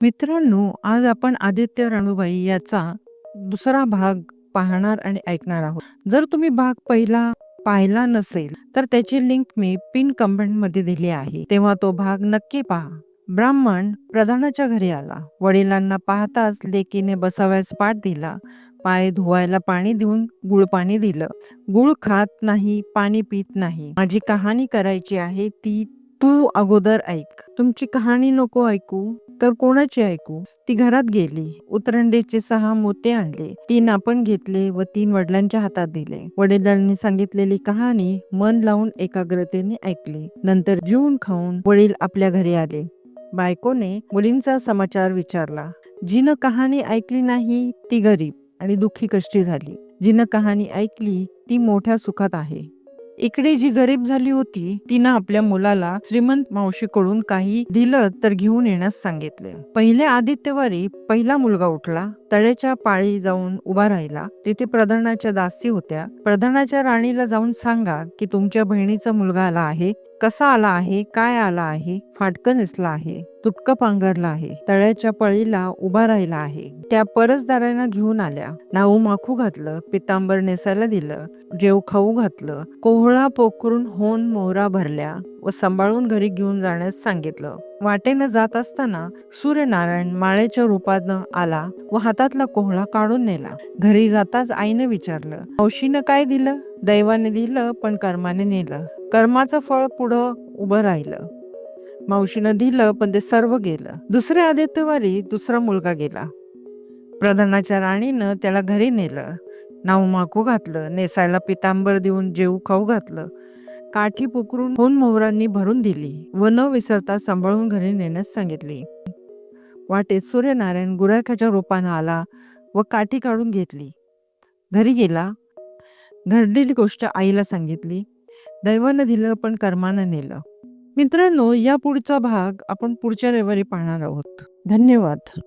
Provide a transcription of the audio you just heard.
मित्रांनो, आज आपण आदित्य रणूबाई याचा दुसरा भाग पाहणार आणि ऐकणार आहोत. जर तुम्ही भाग पहिला पाहिला नसेल, तर त्याची लिंक मी पिन कमेंटमध्ये दिली आहे. तेव्हा तो भाग नक्की पहा. ब्राह्मण प्रधानाच्या घरी आला. वडिलांना पाहताच लेकीने बसाव्यास पाठ दिला. पाय धुवायला पाणी देऊन गुळपाणी दिलं. गुळ खात नाही, पाणी पित नाही. माझी कहाणी करायची आहे ती तू अगोदर ऐक. तुमची कहाणी नको ऐकू तर कोणाची ऐकू? ती घरात गेली. उतरंडेचे सहा मोते आणले. तीन आपण घेतले व तीन वडिलांच्या हातात दिले. वडिलांनी सांगितलेली कहाणी मन लावून एकाग्रतेने ऐकली. नंतर जीवन खाऊन वडील आपल्या घरी आले. बायकोने मुलींचा समाचार विचारला. जिनं कहाणी ऐकली नाही ती गरीब आणि दुःखी कष्टी झाली. जिनं कहाणी ऐकली ती मोठ्या सुखात आहे. इकडे जी गरीब झाली होती तिनं आपल्या मुलाला श्रीमंत मावशीकडून काही दिलं तर घेऊन येण्यास सांगितले. पहिल्या आदित्यवारी पहिला मुलगा उठला. तळ्याच्या पाळी जाऊन उभा राहिला. तिथे प्रधानाच्या दासी होत्या. प्रधानाच्या राणीला जाऊन सांगा की तुमच्या बहिणीचा मुलगा आला आहे. कसा आला आहे, काय आला आहे, फाटकं नेसला आहे, तुटकं पांघरला आहे, तळ्याच्या पळीला उभा राहिला आहे. त्या परसदारांना घेऊन आल्या. नाऊ माखू घातलं, पितांबर नेसायला दिलं, जेव खाऊ घातलं, कोहळा पोखरून होन मोहरा भरल्या व सांभाळून घरी घेऊन जाण्यास सांगितलं. वाटेनं जात असताना सूर्यनारायण माळेच्या रूपानं आला व हातातला कोहळा काढून नेला. घरी जाताच आईने विचारलं, मावशीनं काय दिलं? दैवाने दिलं पण कर्माने नेलं. कर्माचं फळ पुढं उभं राहिलं. मावशीनं दिलं पण ते सर्व गेलं. दुसऱ्या आदित्यवारी दुसरा मुलगा गेला. प्रधानाच्या राणीनं त्याला घरी नेलं. नाव माखू घातलं, नेसायला पितांबर देऊन जेवू खाऊ घातलं. काठी पुकरून होन मोहरांनी भरून दिली व न विसरता सांभाळून घरी नेण्यास सांगितली. वाटेत सूर्यनारायण गुराख्याच्या रूपानं आला व काठी काढून घेतली. घरी गेला. घडलेली गोष्ट आईला सांगितली. दैवानं दिलं पण कर्मानं नेलं. मित्रांनो, या पुढचा भाग आपण पुढच्या रविवारी पाहणार आहोत. धन्यवाद.